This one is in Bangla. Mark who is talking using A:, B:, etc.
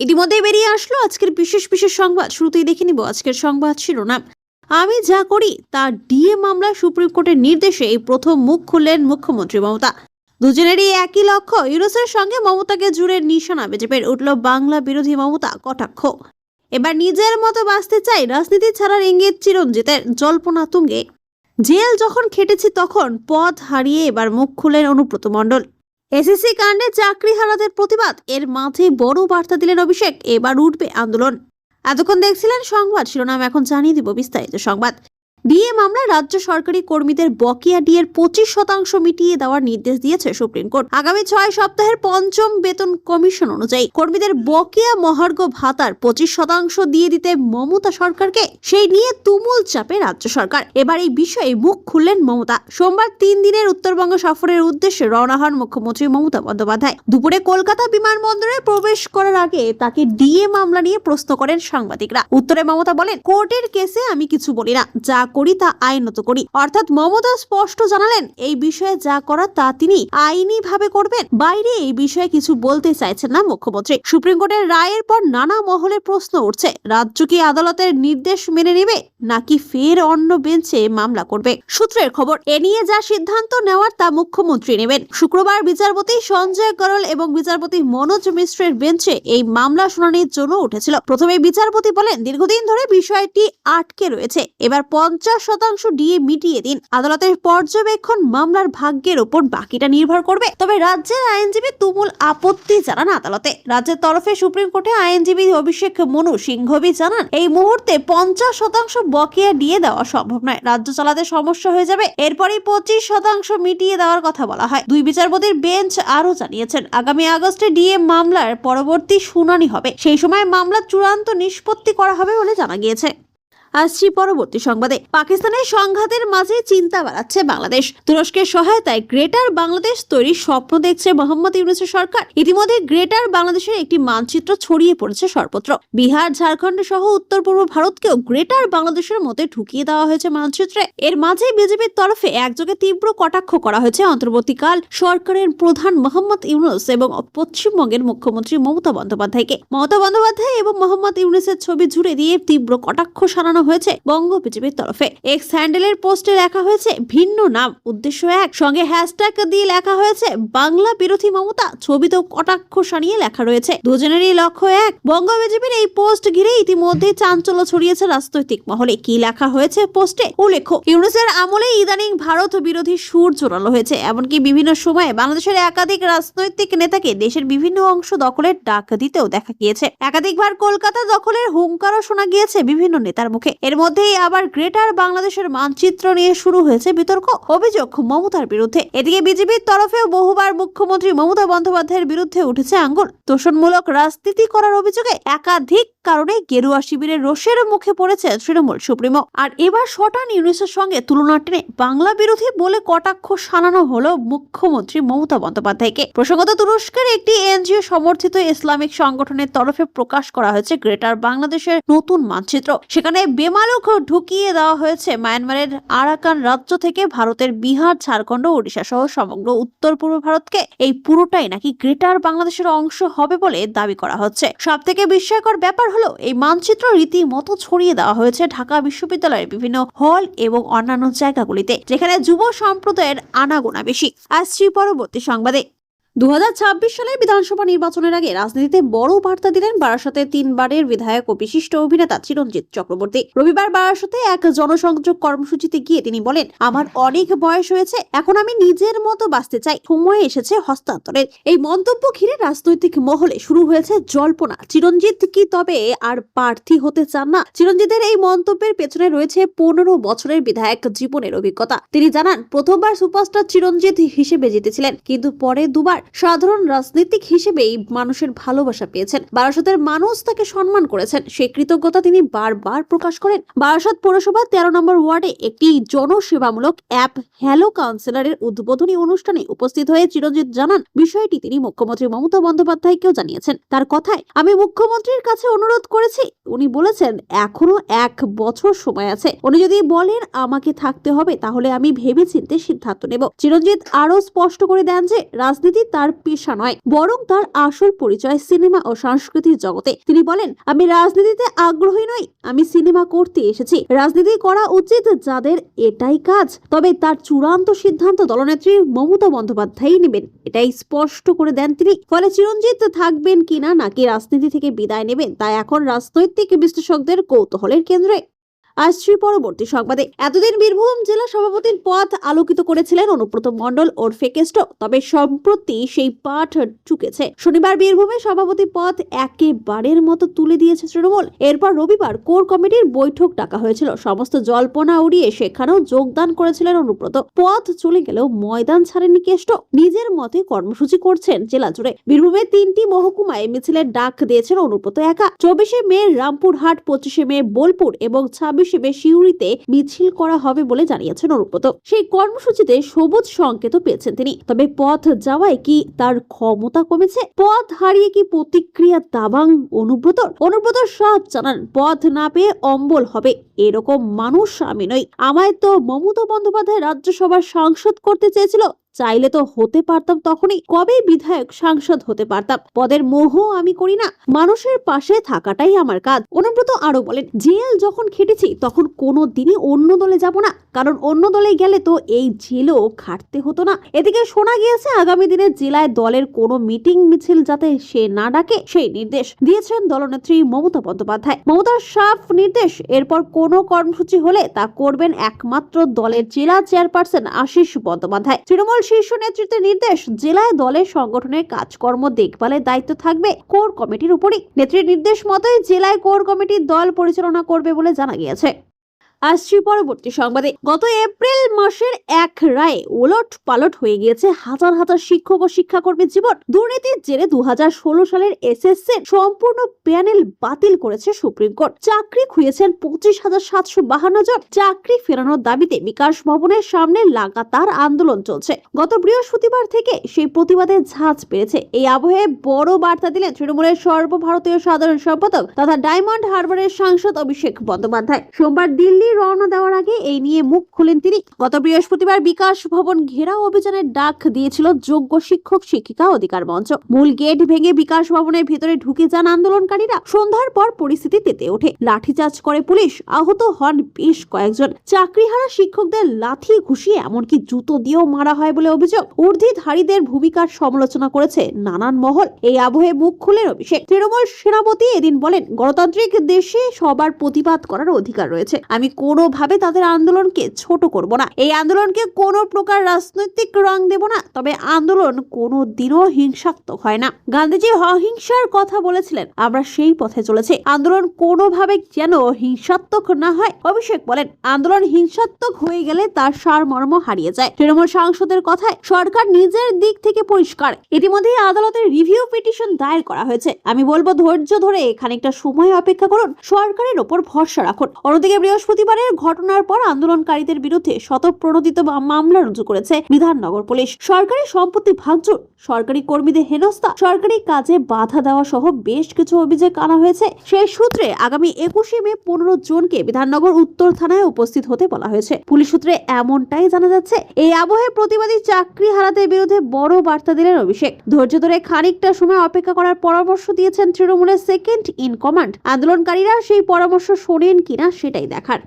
A: ইতিমধ্যে বেরিয়ে আসলো আজকের বিশেষ বিশেষ সংবাদ। শুরুতেই দেখে নিব আজকের সংবাদ শিরোনাম। আমি যা করি, তা ডিএ মামলা সুপ্রিম কোর্টের নির্দেশে এই প্রথম মুখ খুললেন মুখ্যমন্ত্রী মমতা। দুজনেরই একই লক্ষ্য ইউরোসের সঙ্গে মমতাকে জুড়ে নিশানা। বিজেপির উঠল বাংলা বিরোধী মমতা কটাক্ষ। এবার নিজের মতো বাঁচতে চাই, রাজনীতি ছাড়ার ইঙ্গিত চিরঞ্জিতের জল্পনা তুঙ্গে। জেল যখন খেটেছি তখন পথ হারিয়ে এবার মুখ খুলেন অনুব্রত মণ্ডল। এসএসসি কাণ্ডে চাকরি হারাদের প্রতিবাদ, এর মাঝে বড় বার্তা দিলেন অভিষেক, এবার উঠবে আন্দোলন। এতক্ষণ দেখছিলেন সংবাদ, শিরোনাম এখন জানিয়ে দিব বিস্তারিত সংবাদ। ডিএ মামলায় রাজ্য সরকারি কর্মীদের বকেয়া ডিএর পঁচিশ শতাংশ মিটিয়ে দেওয়ার নির্দেশ দিয়েছে সুপ্রিম কোর্ট। আগামী ছয় সপ্তাহের পঞ্চম বেতন কমিশন অনুযায়ী কর্মীদের বকেয়া মহার্ঘ ভাতার পঁচিশ শতাংশ দিয়ে দিতে মমতা সরকারকে, সেই নিয়ে তুমুল চাপে রাজ্য সরকার। এবার এই বিষয়ে মুখ খুললেন মমতা। সোমবার তিন দিনের উত্তরবঙ্গ সফরের উদ্দেশ্যে রওনা হন মুখ্যমন্ত্রী মমতা বন্দ্যোপাধ্যায়। দুপুরে কলকাতা বিমানবন্দরে প্রবেশ করার আগে তাকে ডিএ মামলা নিয়ে প্রশ্ন করেন সাংবাদিকরা। উত্তরে মমতা বলেন, কোর্টের কেসে আমি কিছু বলি না। যা করি তা আইনত করি। অর্থাৎ মমতা স্পষ্ট জানালেন, এই বিষয়ে যা করার তা তিনি আইনি ভাবে করবেন। বাইরে এই বিষয়ে কিছু বলতে চাইছেন না মুখ্যমন্ত্রী। সুপ্রিম কোর্টের রায়ের পর নানা মহলে প্রশ্ন উঠছে, রাজ্য কি আদালতের নির্দেশ মেনে নেবে, নাকি ফের অন্য বেঞ্চে মামলা করবে? সূত্রের খবর, এ নিয়ে যা সিদ্ধান্ত নেওয়ার তা মুখ্যমন্ত্রী নেবেন। শুক্রবার বিচারপতি সঞ্জয় করল এবং বিচারপতি মনোজ মিশ্রের বেঞ্চে এই মামলা শুনানির জন্য উঠেছিল। প্রথমে বিচারপতি বলেন, দীর্ঘদিন ধরে বিষয়টি আটকে রয়েছে। এবার পঞ্চাশ শতাংশ ডিএ মিটিয়ে দিন। আদালতের পর্যবেক্ষণ মামলার ভাগ্যের ওপর বাকিটা নির্ভর করবে। তবে রাজ্যের আইনজীবী তুমুল আপত্তি জানান আদালতে। রাজ্যের তরফে সুপ্রিম কোর্টে আইনজীবী অভিষেক মনু সিংঘবি জানান, এই মুহূর্তে পঞ্চাশ শতাংশ বকেয়া দিয়ে দেওয়া সম্ভব নয়। রাজ্য চালাতে সমস্যা হয়ে যাবে। এরপরই পঁচিশ শতাংশ মিটিয়ে দেওয়ার কথা বলা হয়। দুই বিচারপতির বেঞ্চ আরও জানিয়েছেন, আগামী আগস্টে ডিএ মামলার পরবর্তী শুনানি হবে। সেই সময় মামলা চূড়ান্ত নিষ্পত্তি করা হবে বলে জানা গিয়েছে। আসছি পরবর্তী সংবাদে। পাকিস্তানের সংঘাতের মাঝে চিন্তা বাড়াচ্ছে বাংলাদেশ। তুরস্কের সহায়তায় গ্রেটার বাংলাদেশ তৈরির স্বপ্ন দেখছে মোহাম্মদ ইউনুসের সরকার। ইতিমধ্যে গ্রেটার বাংলাদেশের একটি মানচিত্র ছড়িয়ে পড়েছে সর্বত্র। বিহার, ঝাড়খণ্ড সহ উত্তর পূর্ব ভারতকেও গ্রেটার বাংলাদেশের মধ্যে ঢুকিয়ে দেওয়া হয়েছে মানচিত্রে। এর মাঝে বিজেপির তরফে একযোগে তীব্র কটাক্ষ করা হয়েছে। অন্তর্বর্তীকাল সরকারের প্রধান মোহাম্মদ ইউনুস এবং পশ্চিমবঙ্গের মুখ্যমন্ত্রী মমতা বন্দ্যোপাধ্যায়কে। মমতা বন্দ্যোপাধ্যায় এবং মোহাম্মদ ইউনুসের ছবি জুড়ে দিয়ে তীব্র কটাক্ষ সারানো হয়েছে বঙ্গ বিজেপির তরফে। এক্স হ্যান্ডেলের পোস্টে লেখা হয়েছে ভিন্ন নাম। উদ্দেশ্য এক, সঙ্গে হ্যাশট্যাগ দিয়ে লেখা হয়েছে বাংলা বিরোধী মমতা। ছবিতেও কটাক্ষ সানিয়ে লেখা রয়েছে। দুজনেরই লক্ষ্য এক বঙ্গ বিজেপির এই পোস্ট ঘিরে ইতিমধ্যে চাঞ্চল্য ছড়িয়েছে রাজনৈতিক মহলে। কি লেখা হয়েছে পোস্টে উল্লেখ্য, ইউনুসের আমলে ইদানিং ভারত বিরোধী সুর জোরালো হয়েছে। এমনকি বিভিন্ন সময়ে বাংলাদেশের একাধিক রাজনৈতিক নেতাকে দেশের বিভিন্ন অংশ দখলের ডাক দিতেও দেখা গিয়েছে। একাধিকবার কলকাতা দখলের হুঙ্কারও শোনা গিয়েছে বিভিন্ন নেতার মুখে। এর মধ্যেই আবার গ্রেটার বাংলাদেশের মানচিত্র নিয়ে শুরু হয়েছে বিতর্ক, অভিযোগ মমতার বিরুদ্ধে। এদিকে বিজেপির তরফেও বহুবার মুখ্যমন্ত্রী মমতা বন্দ্যোপাধ্যায়ের বিরুদ্ধে উঠেছে আঙ্গুল। তোষণমূলক রাজনীতি করার অভিযোগে একাধিক কারণে গেরুয়া শিবিরের রোষের মুখে পড়েছে তৃণমূল সুপ্রিমো। আর এবার শটান ইউনিসের সঙ্গে তুলনা টেনে বাংলা বিরোধী বলে কটাক্ষ সানানো হলো মুখ্যমন্ত্রী মমতা বন্দ্যোপাধ্যায়কে। প্রসঙ্গত তুরস্কের একটি এনজিও সমর্থিত ইসলামিক সংগঠনের তরফে প্রকাশ করা হয়েছে গ্রেটার বাংলাদেশের নতুন মানচিত্র। সেখানে বেমালুক ঢুকিয়ে দেওয়া হয়েছে মায়ানমারের আরাকান রাজ্য থেকে ভারতের বিহার, ঝাড়খণ্ড, ওড়িশা সহ সমগ্র উত্তর পূর্ব ভারতকে। এই পুরোটাই নাকি গ্রেটার বাংলাদেশের অংশ হবে বলে দাবি করা হচ্ছে। সব থেকে বিস্ময়কর ব্যাপার হলো, এই মানচিত্র রীতিমতো ছড়িয়ে দেওয়া হয়েছে ঢাকা বিশ্ববিদ্যালয়ের বিভিন্ন হল এবং অন্যান্য জায়গাগুলিতে, যেখানে যুব সম্প্রদায়ের আনাগোনা বেশি। আসছি পরবর্তী সংবাদে দু হাজার ছাব্বিশ সালের বিধানসভা নির্বাচনের আগে রাজনীতিতে বড় বার্তা দিলেন বারাসতে তিনবারের বিধায়ক ও বিশিষ্ট অভিনেতা চিরঞ্জিত চক্রবর্তী। রবিবার বারাসতে এক জনসংযোগ কর্মসূচিতে গিয়ে তিনি বলেন, আমার অনেক বয়স হয়েছে, এখন আমি নিজের মতো বাঁচতে চাই। সময় এসেছে হস্তান্তরের। এই মন্তব্য ঘিরে রাজনৈতিক মহলে শুরু হয়েছে জল্পনা। চিরঞ্জিত কি তবে আর প্রার্থী হতে চান না? চিরঞ্জিতের এই মন্তব্যের পেছনে রয়েছে পনেরো বছরের বিধায়ক জীবনের অভিজ্ঞতা। তিনি জানান, প্রথমবার সুপারস্টার চিরঞ্জিত হিসেবে জিতেছিলেন, কিন্তু পরে দুবার সাধারণ রাজনীতিক হিসেবেই মানুষের ভালোবাসা পেয়েছেন। বারাসতের মানুষ তাকে সম্মান করেছেন। সেই কৃতজ্ঞতা তিনি বারবার প্রকাশ করেন। বারাসত পৌরসভা তেরো নম্বর ওয়ার্ডে একটি জনসেবামূলক অ্যাপ হ্যালো কাউন্সিলরের উদ্বোধনী অনুষ্ঠানে উপস্থিত হয়ে চিরঞ্জিত জানান, বিষয়টি তিনি মুখ্যমন্ত্রী মমতা বন্দ্যোপাধ্যায়কেও জানিয়েছেন। তার কথায়, আমি মুখ্যমন্ত্রীর কাছে অনুরোধ করেছি। উনি বলেছেন, এখনও এক বছর সময় আছে। উনি যদি বলেন আমাকে থাকতে হবে, তাহলে আমি ভেবে ভেবেচিন্তে সিদ্ধান্ত নেব। চিরঞ্জিত আরও স্পষ্ট করে দেন যে, রাজনীতি তার পেশা নয়, বরং তার আসল পরিচয় সিনেমা ও সংস্কৃতির জগতে। তিনি বলেন, আমি রাজনীতিতে আগ্রহী নই, আমি সিনেমা করতে এসেছি। রাজনীতি করা উচিত যাদের এটাই কাজ। তবে তার চূড়ান্ত সিদ্ধান্ত দলনেত্রী মমতা বন্দ্যোপাধ্যায়ই নেবেন। এটাই স্পষ্ট করে দেন তিনি। ফলে চিরঞ্জিত থাকবেন কিনা নাকি রাজনীতি থেকে বিদায় নেবেন, তা এখন রাজনৈতিক বিশ্লেষকদের কৌতূহলের কেন্দ্রে। আসছি পরবর্তী সংবাদে। এতদিন বীরভূম জেলা সভাপতির পথ আলোকিত করেছিলেন অনুব্রত মণ্ডল ওরফে কেষ্ট, তবে সম্প্রতি সেই পাঠ চুকেছে শনিবার বীরভূমে সভাপতি পদ একেবারের মতো তুলে দিয়েছে তৃণমূল। এরপর রবিবার কোর কমিটির বৈঠক ডাকা হয়েছিল। সমস্ত জল্পনা উড়িয়ে সেখানেও যোগদান করেছিলেন অনুব্রত। পথ চলে গেলেও ময়দান ছাড়েননি কেষ্ট। নিজের মতে কর্মসূচি করছেন জেলা জুড়ে। বীরভূমে তিনটি মহকুমায় মিছিলের ডাক দিয়েছেন অনুব্রত একা। চব্বিশে মে রামপুরহাট, পঁচিশে মে বোলপুর এবং ছাব্বিশে মে সিউড়িতে মিছিল করা হবে বলে জানিয়েছেন অনুব্রত। সেই কর্মসূচিতে সবুজ সংকেত পেয়েছেন তিনি। তবে পথ যাওয়ায় কি তার ক্ষমতা কমেছে? পথ হারিয়ে কি প্রতিক্রিয়া দাবাং অনুব্রত? অনুব্রত সাপ জানান, পথ না পেয়ে অম্বল হবে। এরকম মানুষ আমি নই। আমায় তো মমতা বন্দ্যোপাধ্যায় রাজ্যসভার সাংসদ করতে চেয়েছিল। চাইলে তো হতে পারতাম তখনই। কবে বিধায়ক, সাংসদ হতে পারতাম। পদের মোহ আমি করি না। মানুষের পাশে থাকাটাই আমার কাজ। অনুব্রত আরও বলেন জেল যখন খেটেছি, তখন কোনো দিনই অন্য দলে যাব না। কারণ অন্য দলে গেলে তো এই জেলও খাটতে হতো না। এদিকে শোনা গিয়েছে, আগামী দিনে জেলায় দলের কোনো মিটিং মিছিল যাতে সে না ডাকে, সেই নির্দেশ দিয়েছেন দলনেত্রী মমতা বন্দ্যোপাধ্যায়। মমতার সাফ নির্দেশ, এরপর কোনো কর্মসূচি হলে তা করবেন একমাত্র দলের জেলা চেয়ারপারসন আশিস বন্দ্যোপাধ্যায়। তৃণমূল শীর্ষ নেতৃত্বের নির্দেশ, জেলায় দলের সংগঠনের কাজকর্ম দেখভালের দায়িত্ব থাকবে কোর কমিটির উপরই। নেত্রীর নির্দেশ মতোই জেলায় কোর কমিটির দল পরিচালনা করবে বলে জানা গিয়েছে। আসছি পরবর্তী সংবাদে। গত এপ্রিল মাসের এক রায়ে ওলট পালট হয়ে গিয়েছে হাজার হাজার শিক্ষক ও শিক্ষাকর্মীর জীবন। দুর্নীতির জেরে দু হাজার ষোলো সালের এসএসসি সম্পূর্ণ প্যানেল বাতিল করেছে সুপ্রিম কোর্ট। চাকরি খুঁয়েছেন পঁচিশ হাজার সাতশো বাহান্ন জন। চাকরি ফেরানোর দাবিতে বিকাশ ভবনের সামনে লাগাতার আন্দোলন চলছে। গত বৃহস্পতিবার থেকে সেই প্রতিবাদের ঝাঁজ পেয়েছে এই আবহে বড় বার্তা দিলেন তৃণমূলের সর্বভারতীয় সাধারণ সম্পাদক তথা ডায়মন্ড হারবারের সাংসদ অভিষেক বন্দ্যোপাধ্যায়। সোমবার দিল্লি রওনা দেওয়ার আগে এই নিয়ে মুখ খুলেন তিনি। গত বৃহস্পতিবার বিকাশ ভবন ঘেরাও অভিযানের ডাক দিয়েছিল যোগ্য শিক্ষক, শিক্ষিকা, অধিকার মঞ্চ। মূল গেট ভেঙে বিকাশ ভবনের ভিতরে ঢুকে যান আন্দোলনকারীরা। সন্ধ্যার পর পরিস্থিতি তেতে ওঠে। লাঠিচার্জ করে পুলিশ, আহত হন বেশ কয়েকজন। চাকরিহারা শিক্ষকদের লাথি ঘুষিয়ে এমনকি জুতো দিয়েও মারা হয় বলে অভিযোগ। ঊর্ধ্বধারীদের ভূমিকার সমালোচনা করেছে নানান মহল। এই আবহে মুখ খুলেন অভিষেক। তৃণমূল সেনাপতি এদিন বলেন, গণতান্ত্রিক দেশে সবার প্রতিবাদ করার অধিকার রয়েছে। আমি কোনোভাবে তাদের আন্দোলনকে ছোট করব না। এই আন্দোলনকে কোনো প্রকার রাজনৈতিক রং দেব না, তবে আন্দোলন কোনো দিনও হিংসাত্মক হয় না। গান্ধীজি অহিংসার কথা বলেছিলেন, আমরা সেই পথে চলেছি। আন্দোলন কোনোভাবে যেন হিংসাত্মক না হয়, অভিষেক বলেন, আন্দোলন হিংসাত্মক হয়ে গেলে তার সারমর্ম হারিয়ে যায়। তৃণমূল সাংসদের কথায়, সরকার নিজের দিক থেকে পরিষ্কার। ইতিমধ্যে আদালতের রিভিউ পিটিশন দায়ের করা হয়েছে। আমি বলব ধৈর্য ধরে খানিকটা সময় অপেক্ষা করুন, সরকারের ওপর ভরসা রাখুন। অন্যদিকে বৃহস্পতিবারের ঘটনার পর আন্দোলনকারীদের বিরুদ্ধে শতপ্রণোদিত মামলা রুজু করেছে বিধাননগর পুলিশ। সরকারি সম্পত্তি ভাঙচুর, সরকারি কর্মীদের হেনস্থা, সরকারি কাজে বাধা দেওয়া সহ বেশ কিছু অভিযোগ আনা হয়েছে। সেই সূত্রে আগামী একুশে মে পনেরো জনকে বিধাননগর উত্তর থানায় উপস্থিত হতে বলা হয়েছে। পুলিশ সূত্রে এমনটাই জানা যাচ্ছে, এই আবহে প্রতিবাদী চাকরি হারাতের বিরুদ্ধে বড় বার্তা দিলেন অভিষেক। ধৈর্য ধরে খানিকটা সময় অপেক্ষা করার পরামর্শ দিয়েছেন তৃণমূলের সেকেন্ড ইন কমান্ড। আন্দোলনকারীরা সেই পরামর্শ শোনেন কিনা সেটাই দেখার।